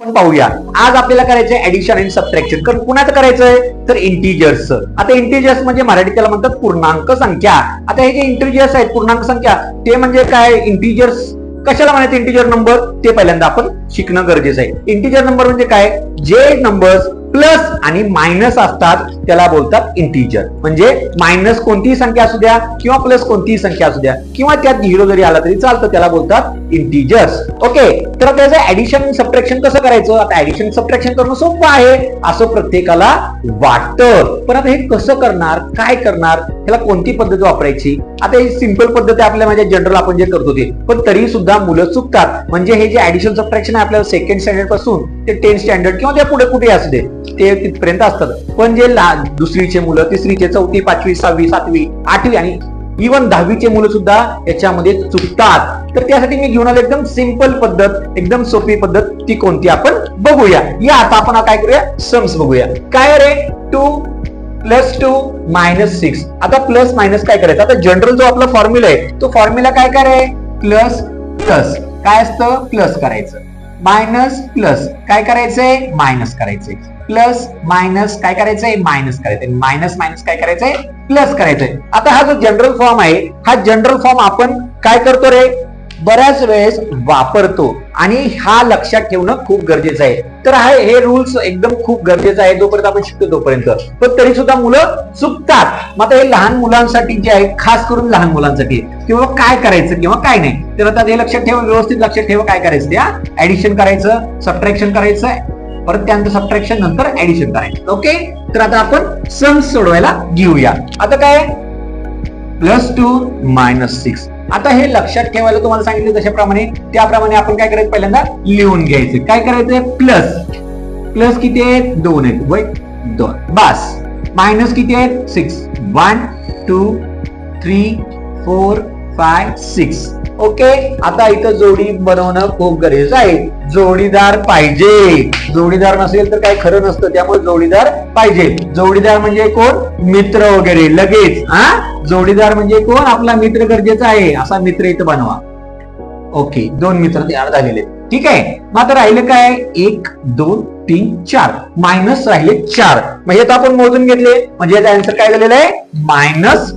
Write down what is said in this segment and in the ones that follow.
आपण पाहूया. आज आपल्याला करायचंय ऍडिशन आणि सबट्रॅक्शन कारण कुणाचं करायचंय? तर इंटिजर्स आता इंटिजर्स म्हणजे मराठी त्याला म्हणतात पूर्णांक संख्या. आता हे जे इंटिजर्स आहेत पूर्णांक संख्या ते म्हणजे काय? इंटिजर्स कशाला म्हणायचं इंटिजर नंबर ते पहिल्यांदा आपण शिकणं गरजेचं आहे. इंटिजर नंबर म्हणजे काय? जे नंबर्स प्लस आणि मायनस असतात. त्याला बोलतात इंटिजर म्हणजे मायनस कोणतीही संख्या असू द्या किंवा प्लस कोणतीही संख्या असू द्या. किंवा त्यात झिरो जरी आला तरी चालतं त्याला बोलतात इंटिजर्स ओके तर त्याचं ऍडिशन सबट्रॅक्शन कसं करायचं? आता ऍडिशन सबट्रॅक्शन करणं सोपं आहे. असं प्रत्येकाला वाटतं. पण आता हे कसं करणार? काय करणार? त्याला कोणती पद्धत वापरायची? आता ही सिंपल पद्धत आपल्या माझ्या जनरल आपण जे करतो ते पण तरी सुद्धा मुलं चुकतात. म्हणजे हे जे ऍडिशन सबट्रॅक्शन आहे आपल्याला सेकंड स्टँडर्डपासून ते टेन्थ स्टँडर्ड किंवा त्या पुढे कुठे असू दे. ते तिथपर्यंत असतात. पण जे लहान दुसरीचे मुलं तिसरीचे चौथी पाचवी सहावी सातवी आठवी आणि इवन दहावीचे मुलं सुद्धा याच्यामध्ये चुकतात. तर त्यासाठी मी घेऊन आलो एकदम सिंपल पद्धत एकदम सोपी पद्धत ती कोणती आपण बघूया. या आता आपण काय करूया? सम्स बघूया. काय रे? Two plus two minus six आता प्लस मायनस काय करायचं? आता जनरल जो आपला फॉर्म्युला आहे तो फॉर्म्युला काय काय रे? प्लस प्लस काय असतं? प्लस करायचं. मायनस प्लस काय करायचंय? मायनस करायचंय. प्लस मायनस काय करायचंय? मायनस करायचंय. मायनस मायनस काय करायचंय? प्लस करायचंय. आता हा जो जनरल फॉर्म आहे हा जनरल फॉर्म आपण काय करतो रे? बऱ्याच वेळेस वापरतो. आणि हा लक्षात ठेवणं खूप गरजेचं आहे. तर हा हे रूल्स एकदम खूप गरजेचं आहे. जोपर्यंत आपण शिकतो तोपर्यंत. पण तरी सुद्धा मुलं चुकतात. मग आता हे लहान मुलांसाठी जे आहे खास करून लहान मुलांसाठी किंवा काय करायचं किंवा काय नाही तर आता हे लक्षात ठेवा व्यवस्थित लक्षात ठेवा काय करायचं त्या ऍडिशन करायचं सबट्रॅक्शन करायचं परत त्यानंतर सबट्रॅक्शन नंतर ऍडिशन करायचं. ओके तर आता आपण सम्स सोडवायला घेऊया. आता काय? प्लस टू मायनस सिक्स आता हे लक्षात ठेवायला तुम्हाला सांगितलं तशाप्रमाणे त्याप्रमाणे आपण काय करायचं पहिल्यांदा? लिहून घ्यायचं. काय करायचंय? प्लस प्लस किती आहेत? दोन आहेत. वय दोन. बस. मायनस किती आहेत? Six one two three four five six okay आता इथं जोडी बनवणं खूप गरजेचं आहे. जोडीदार पाहिजे. जोडीदार नसेल तर काही खरं नसतं. त्यामुळे जोडीदार पाहिजे. जोडीदार म्हणजे कोण? मित्र वगैरे. लगेच हा? जोडीदार म्हणजे कोण? आपला मित्र गरजेचा आहे. असा मित्र इथं बनवा. ओके दोन मित्र तयार झालेले ठीक आहे? मग आता राहिलं काय? एक दोन तीन चार. मायनस राहिले चार. म्हणजे तर आपण मोजून घेतले. म्हणजे याचा आन्सर काय झालेलं आहे? मायनस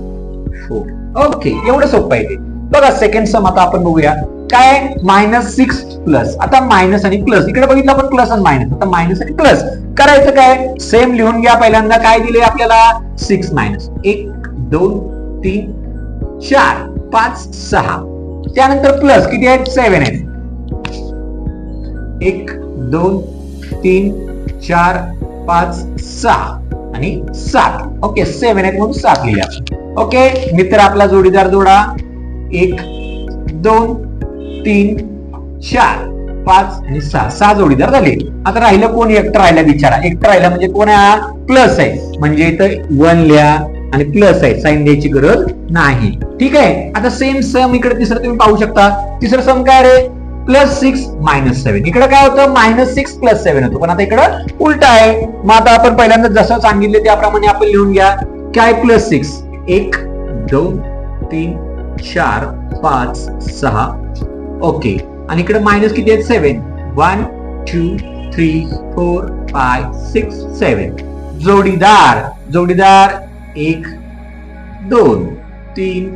फोर ओके एवढं सोपं आहे ते. बघा सेकंड सम आता आपण बघूया. काय मायनस सिक्स प्लस आता मायनस आणि प्लस इकडे बघितलं आपण प्लस आणि मायनस आता मायनस आणि प्लस करायचं काय? सेम लिहून घ्या पहिल्यांदा. काय दिले आपल्याला? सिक्स मायनस एक दोन तीन चार पाच सहा. त्यानंतर प्लस किती आहेत सेव्हन आहेत एक दोन तीन चार पाच सहा. आणि सात. ओके सेव्हन आहेत म्हणून सात लिहिले आपण. ओके? मित्र आपला जोडीदार जोडा. एक दोन तीन चार पाच आणि सहा. सहा जोडीदार झाले. आता राहिलं कोण? एकटं राहिला विचारा एकटं राहिला म्हणजे कोण आहे हा? प्लस आहे म्हणजे इथं वन लिहा आणि प्लस आहे साईन द्यायची गरज नाही. ठीक आहे? आता सेम सम इकडे तिसरं तुम्ही पाहू शकता. तिसरं सम काय रे? प्लस सिक्स मायनस सेव्हन इकडे काय होतं? मायनस सिक्स प्लस सेव्हन होतं. पण आता इकडं उलट आहे. मग आता आपण पहिल्यांदा जसं सांगितले त्याप्रमाणे आपण लिहून घ्या. काय प्लस सिक्स एक दोन तीन चार पाच सहा. ओके आणि इकडे मायनस किती आहेत? Seven one two three four five six seven जोडीदार. जोडीदार एक दोन तीन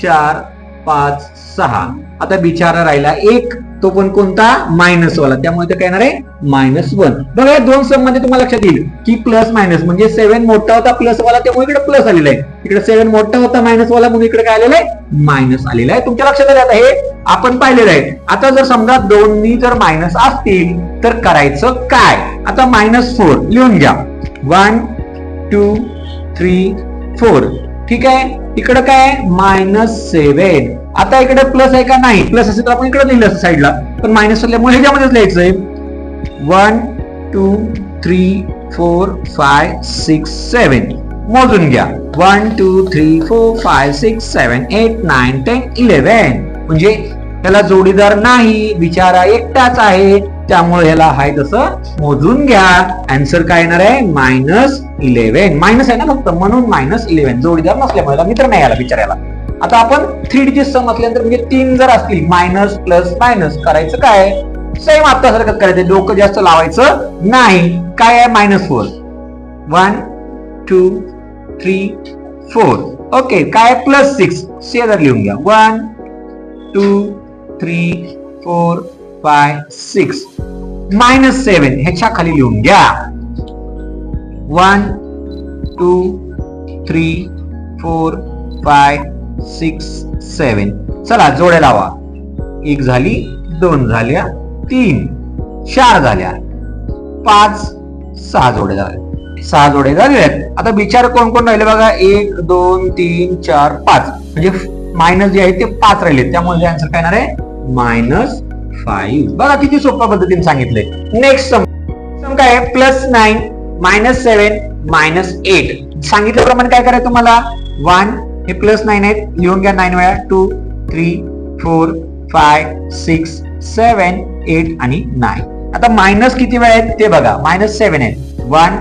चार पाच सहा. आता बिचारा राहिला एक. तो पण कोणता? मायनस वाला. त्यामुळे ते काय येणार आहे? मायनस वन बघा दोन सममध्ये तुम्हाला लक्षात येईल की प्लस मायनस म्हणजे सेव्हन मोठा होता प्लस वाला त्यामुळे इकडे प्लस आलेला आहे. इकडे सेव्हन मोठा होता मायनस वाला म्हणून इकडे काय आलेला आहे? मायनस आलेला आहे. तुमच्या लक्षात आलं आता हे? आपण पाहिलेलं आहे. आता जर समजा दोन्ही जर मायनस असतील तर करायचं काय? आता मायनस फोर लिहून घ्या. वन टू थ्री फोर ठीक आहे? इकडं काय मायनस सेव्हन आता इकडे प्लस आहे का नाही? प्लस असेल तर आपण इकडे लिहिलं असं साईडला पण मायनस असल्यामुळे ह्याच्यामध्येच आहे. One two three four five six seven मोजून घ्या. One two three four five six seven eight nine ten eleven म्हणजे त्याला जोडीदार नाही बिचारा एकटाच आहे. त्यामुळे ह्याला हाय तसं मोजून घ्या. आन्सर काय येणार आहे? मायनस इलेव्हन मायनस आहे ना फक्त. म्हणून मायनस इलेव्हन जोडीदार नसल्यामुळे मित्र नाही आला विचारायला आता आपण थ्री डिजिट सम असल्यानंतर म्हणजे तीन जर असतील मायनस प्लस मायनस करायचं काय? सेम आत्तासारखंच करायचं. डोकं जास्त लावायचं नाही. काय आहे? Minus four one two three four okay काय प्लस सिक्स शेजार लिहून घ्या. One two three four five six minus seven ह्याच्या खाली लिहून घ्या. One two three four five six seven चला जोड्या लावा. एक झाली दोन झाल्या तीन. चार झाल्या. पाच सहा जोडे झाले सहा जोडे झालेत आहेत आता विचार कोण कोण राहिले बघा? एक दोन तीन चार पाच. म्हणजे मायनस जे आहे ते पाच राहिले त्यामुळे आन्सर काय येणार आहे? मायनस फाईव्ह बघा किती सोप्या पद्धतीने सांगितलंय. नेक्स्ट सम सम काय आहे? Plus nine minus seven minus eight सांगितल्याप्रमाणे काय करायचं तुम्हाला? वन हे प्लस नाईन आहेत. लिहून घ्या नाईन वेळा. Two three four five six seven eight आणि नाईन आता मायनस किती वेळा आहेत? ते बघा. मायनस सेवन आहेत. One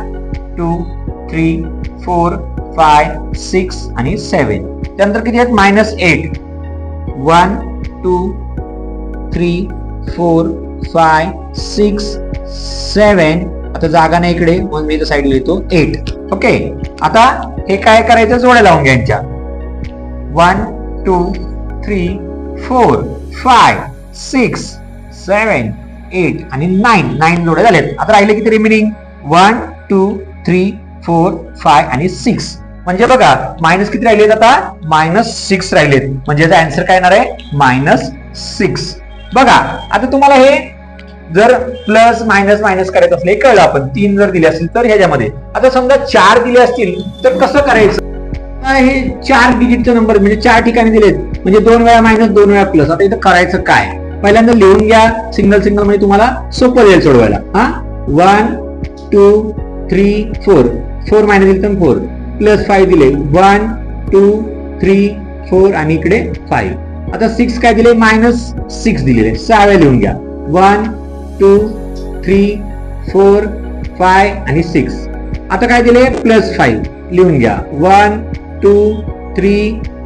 two three four five six आणि सेवन त्यानंतर किती आहेत? Minus eight one two three four five six seven आता जागा नाही इकडे. म्हणून मी इथं साईडला लिहितो. एट ओके आता हे काय करायचं? जोड्या लावून घ्यायच्या one two three four five six seven eight आणि नाईन नाईन जोड्या झालेत. आता राहिले किती remaining one two three four five आणि सिक्स म्हणजे बघा मायनस किती राहिलेत आता? मायनस सिक्स राहिलेत. म्हणजे याचा आन्सर काय येणार आहे? मायनस सिक्स बघा आता तुम्हाला हे जर प्लस मायनस मायनस करायचं असले कळलं आपण. तीन जर दिले असतील तर ह्याच्यामध्ये. आता समजा चार दिले असतील तर कसं करायचं? हे चार डिजिटचे नंबर म्हणजे चार ठिकाणी दिलेत. म्हणजे दोन वेळा मायनस दोन वेळा प्लस आता इथं करायचं काय? पहिल्यांदा लिहून घ्या सिंगल सिंगल म्हणजे तुम्हाला सोपं जाईल सोडवायला. हा? One two three four four minus दिले तर फोर प्लस फाईव्ह दिले. वन टू थ्री फोर आणि इकडे फाईव्ह आता सिक्स काय दिले? मायनस सिक्स दिलेले. सहा वेळा लिहून घ्या. One two three four five आणि सिक्स आता काय दिले? प्लस फाईव्ह लिहून घ्या. One two three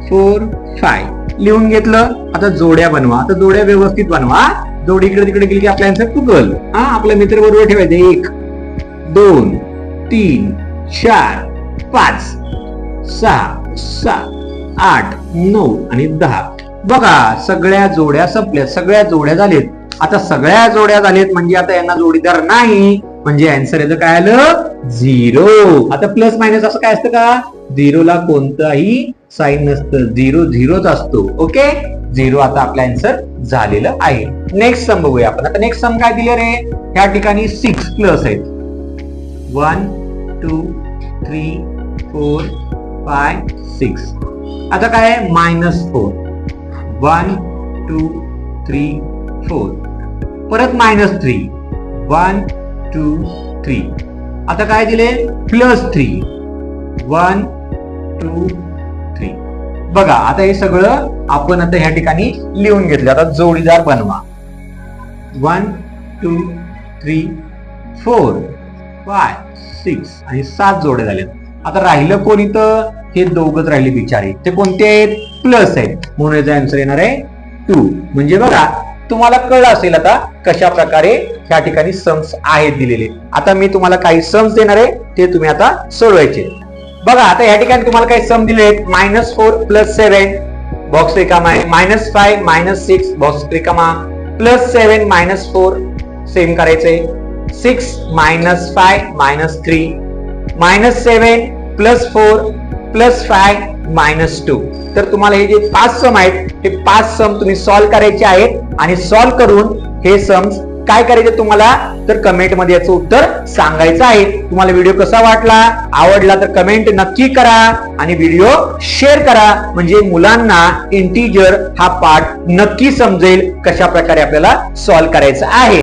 four five लिहून घेतलं. आता जोड्या बनवा. आता जोड्या व्यवस्थित बनवा. जोडी इकडे तिकडे गेली की आपला आन्सर चुकल हा आपला मित्र बरोबर ठेवायचा. एक दोन तीन चार पाच सहा सात आठ नऊ आणि दहा. बघा सगळ्या जोड्या संपल्या. सगळ्या जोड्या झालेत. आता सगळ्या जोड्या झालेत म्हणजे आता यांना जोडीदार नाही. म्हणजे आन्सर येतं काय आलं? झिरो आता प्लस मायनस असं काय असतं का? झिरोला कोणताही साईन नसतं. झिरो झिरोच असतो. ओके झिरो आता आपला आन्सर झालेलं आहे. नेक्स्ट सम बघूया आपण. आता नेक्स्ट सम काय दिले रे? ह्या ठिकाणी सिक्स प्लस आहेत. One two three four five six आता काय आहे? Minus four one two three four परत minus three one two three आता काय दिले? Plus three one two three बघा आता हे सगळं आपण आता ह्या ठिकाणी लिहून घेतलं. आता जोडीदार बनवा. One two three four five six आणि सात जोडे झालेत आता राहिलं कोण इथं हे दोघच राहिले बिचारे. ते कोणते आहेत? प्लस आहेत. म्हणून याचा आन्सर येणार आहे टू म्हणजे बघा तुम्हाला कळलं असेल आता कशा प्रकारे ह्या ठिकाणी सम्स आहेत दिलेले. आता मी तुम्हाला काही सम्स देणार आहे. ते तुम्ही आता सोडवायचे. बघा आता ह्या ठिकाणी तुम्हाला काही सम दिले आहेत. Minus four plus seven box रिकामा आहे. Minus five minus six box रिकामा. Plus seven minus four same करायचंय six minus five minus three minus seven plus four plus five minus two तर तुम्हाला हे जे पाच सम आहेत हे पाच सम तुम्ही सॉल्व्ह करायचे आहेत आणि सॉल्व्ह करून हे सम्स काय करायचं तुम्हाला? तर कमेंटमध्ये याचं उत्तर सांगायचं आहे. तुम्हाला व्हिडिओ कसा वाटला? आवडला तर कमेंट नक्की करा आणि व्हिडिओ शेअर करा. म्हणजे मुलांना इंटीजर हा पाठ नक्की समजेल कशा प्रकारे आपल्याला सॉल्व्ह करायचा आहे.